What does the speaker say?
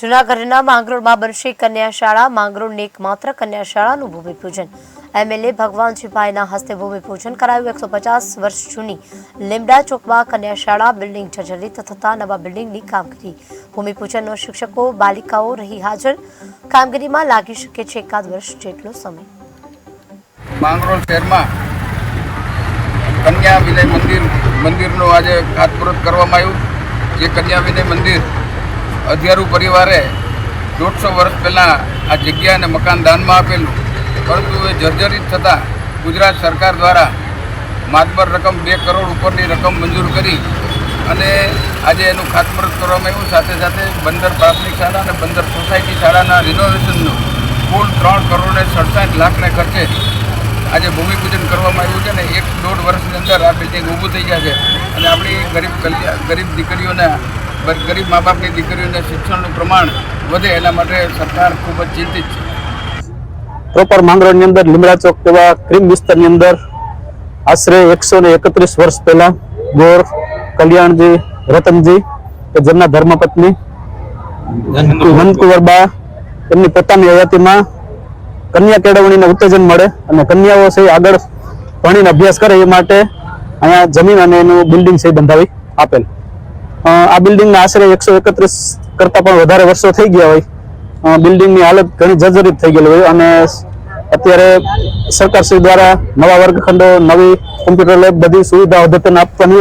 જૂનાગઢના માંગરોળમાં બનશે કન્યા શાળા માંગરોળની એકમાત્ર કન્યા શાળાનું ભૂમિપૂજન. એમએલએ ભગવાનજીભાઈના હસ્તે ભૂમિપૂજન કરાયું. એકસો પચાસ વર્ષ જૂની લીમડા ચોકમાં કન્યા શાળા બિલ્ડિંગ જર્જરિત થતા નવા બિલ્ડિંગની કામગીરી. ભૂમિપૂજનનો શિક્ષકો, બાલિકાઓ રહી હાજર. કામગીરીમાં લાગી શકે છે એકાદ વર્ષ જેટલો સમય. માંગરોળ શહેરમાં કન્યા વિનય મંદિર, મંદિરનું આજે ખાતમુહૂર્ત કરવામાં આવ્યું. જે કન્યા વિનય મંદિર અધિયારુ પરિવારે દોઢસો વર્ષ પહેલાં આ જગ્યા અને મકાન દાનમાં આપેલું, પરંતુ એ જર્જરિત થતાં ગુજરાત સરકાર દ્વારા માતબર રકમ બે કરોડ ઉપરની રકમ મંજૂર કરી અને આજે એનું ખાતમુહૂર્ત કરવામાં આવ્યું. સાથે સાથે બંદર પ્રાથમિક શાળા અને બંદર સોસાયટી શાળાના રિનોવેશનનું કુલ ત્રણ કરોડ ને સડસઠ લાખને ખર્ચે આજે ભૂમિપૂજન કરવામાં આવ્યું છે ને એક દોઢ વર્ષની અંદર આ બિલ્ડિંગ ઊભું થઈ જાય છે અને આપણી ગરીબ કલ્યાણ ગરીબ દીકરીઓને ગરીબ મા બાપની દીકરીઓને શિક્ષણનું પ્રમાણ વધે એના માટે સરકાર ખૂબ જ ચિંતિત છે. પ્રોપર માંગરોળની અંદર લીમડા ચોક જેવા ક્રીમ વિસ્તારની અંદર આશરે એકસો ને એકત્રીસ વર્ષ પહેલા ગોર કલ્યાણજી રતનજી કે જેમના ધર્મપત્ની નંદકુંવરબા એમની પોતાની હયાતીમાં કન્યા કેળવણીને ઉત્તેજન મળે અને કન્યાઓ છે આગળ ભણીને અભ્યાસ કરે એ માટે અહીંયા જમીન અને એનું બિલ્ડિંગ છે બંધાવી આપેલ. આ બિલ્ડિંગના આશરે એકસો એકત્રીસ કરતાં પણ વધારે વર્ષો થઈ ગયા હોય. બિલ્ડિંગની હાલત ઘણી જર્જરિત થઈ ગયેલી હોય અને અત્યારે સરકારશ્રી દ્વારા નવા વર્ગખંડો, નવી કોમ્પ્યુટર લેબ બધી સુવિધાઓ અદ્યતન આપવાની